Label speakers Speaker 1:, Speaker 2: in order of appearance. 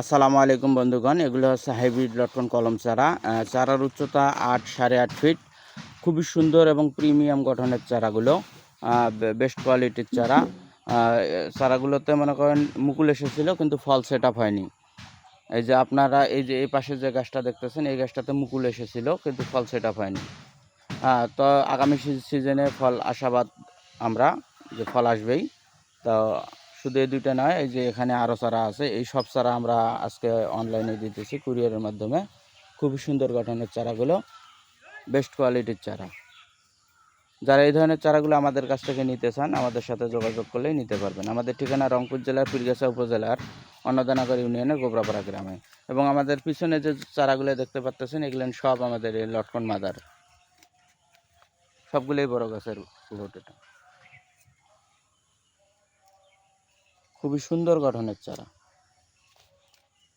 Speaker 1: আসসালামু আলাইকুম বন্ধুগণ, এগুলো হচ্ছে হাইব্রিড লটকন কলম চারা। চারার উচ্চতা আট সাড়ে আট ফিট। খুবই সুন্দর এবং প্রিমিয়াম গঠনের চারাগুলো বেস্ট কোয়ালিটির চারা। চারাগুলোতে মনে করেন মুকুল এসেছিল, কিন্তু ফল সেট আপ হয়নি। এই যে আপনারা এই যে এই পাশে যে গাছটা দেখতেছেন, এই গাছটাতে মুকুল এসেছিল, কিন্তু ফল সেট আপ হয়নি তো আগামী সিজনে ফল, আশাবাদ আমরা যে ফল আসবেই। তো শুধু এই দুইটা নয়, এই যে এখানে আরও চারা আছে, এই সব চারা আমরা আজকে অনলাইনে দিতেছি কুরিয়ারের মাধ্যমে। খুবই সুন্দর গঠনের চারাগুলো বেস্ট কোয়ালিটির চারা। যারা এই ধরনের চারাগুলো আমাদের কাছ থেকে নিতে চান, আমাদের সাথে যোগাযোগ করলেই নিতে পারবেন। আমাদের ঠিকানা রংপুর জেলার, পীরগাছা উপজেলার, অন্নদানগর ইউনিয়নের গোবরাপাড়া গ্রামে। এবং আমাদের পিছনে যে চারাগুলো দেখতে পাচ্ছেন এগুলো সব আমাদের এই লটকন মাদার। সবগুলোই বড় গাছের উলট খুবই সুন্দর গঠনের চারা।